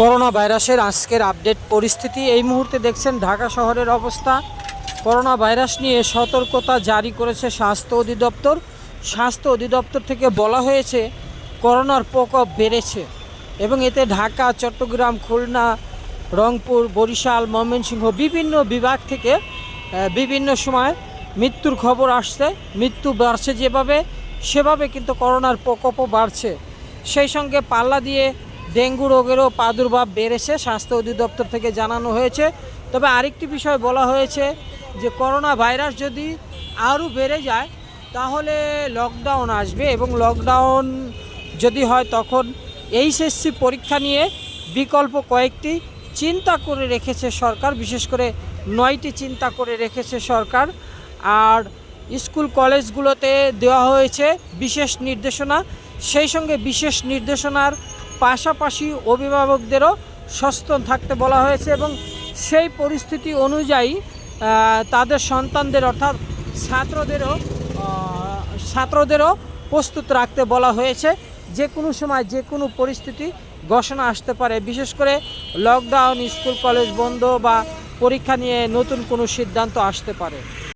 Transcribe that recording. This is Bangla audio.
করোনা ভাইরাসের আজকের আপডেট পরিস্থিতি। এই মুহূর্তে দেখছেন ঢাকা শহরের অবস্থা। করোনা ভাইরাস নিয়ে সতর্কতা জারি করেছে স্বাস্থ্য অধিদপ্তর। স্বাস্থ্য অধিদপ্তর থেকে বলা হয়েছে, করোনার প্রকোপ বেড়েছে এবং এতে ঢাকা, চট্টগ্রাম, খুলনা, রংপুর, বরিশাল, ময়মনসিংহ বিভিন্ন বিভাগ থেকে বিভিন্ন সময় মৃত্যুর খবর আসছে। মৃত্যু বাড়ছে যেভাবে, সেভাবে কিন্তু করোনার প্রকোপও বাড়ছে। সেই সঙ্গে পাল্লা দিয়ে ডেঙ্গু রোগেরও প্রাদুর্ভাব বেড়েছে, স্বাস্থ্য অধিদপ্তর থেকে জানানো হয়েছে। তবে আরেকটি বিষয় বলা হয়েছে যে করোনা ভাইরাস যদি আরও বেড়ে যায়, তাহলে লকডাউন আসবে এবং লকডাউন যদি হয়, তখন এইচএসসি পরীক্ষা নিয়ে বিকল্প কয়েকটি চিন্তা করে রেখেছে সরকার, বিশেষ করে নয়টি চিন্তা করে রেখেছে সরকার। আর স্কুল কলেজগুলোতে দেওয়া হয়েছে বিশেষ নির্দেশনা। সেই সঙ্গে বিশেষ নির্দেশনার পাশাপাশি অভিভাবকদেরও সচেতন থাকতে বলা হয়েছে এবং সেই পরিস্থিতি অনুযায়ী তাদের সন্তানদের অর্থাৎ ছাত্রদেরও ছাত্রদেরও প্রস্তুত রাখতে বলা হয়েছে। যে কোনো সময় যে কোনো পরিস্থিতি ঘোষণা আসতে পারে। বিশেষ করে লকডাউন স্কুল কলেজ বন্ধ বা পরীক্ষা নিয়ে নতুন কোনো সিদ্ধান্ত আসতে পারে।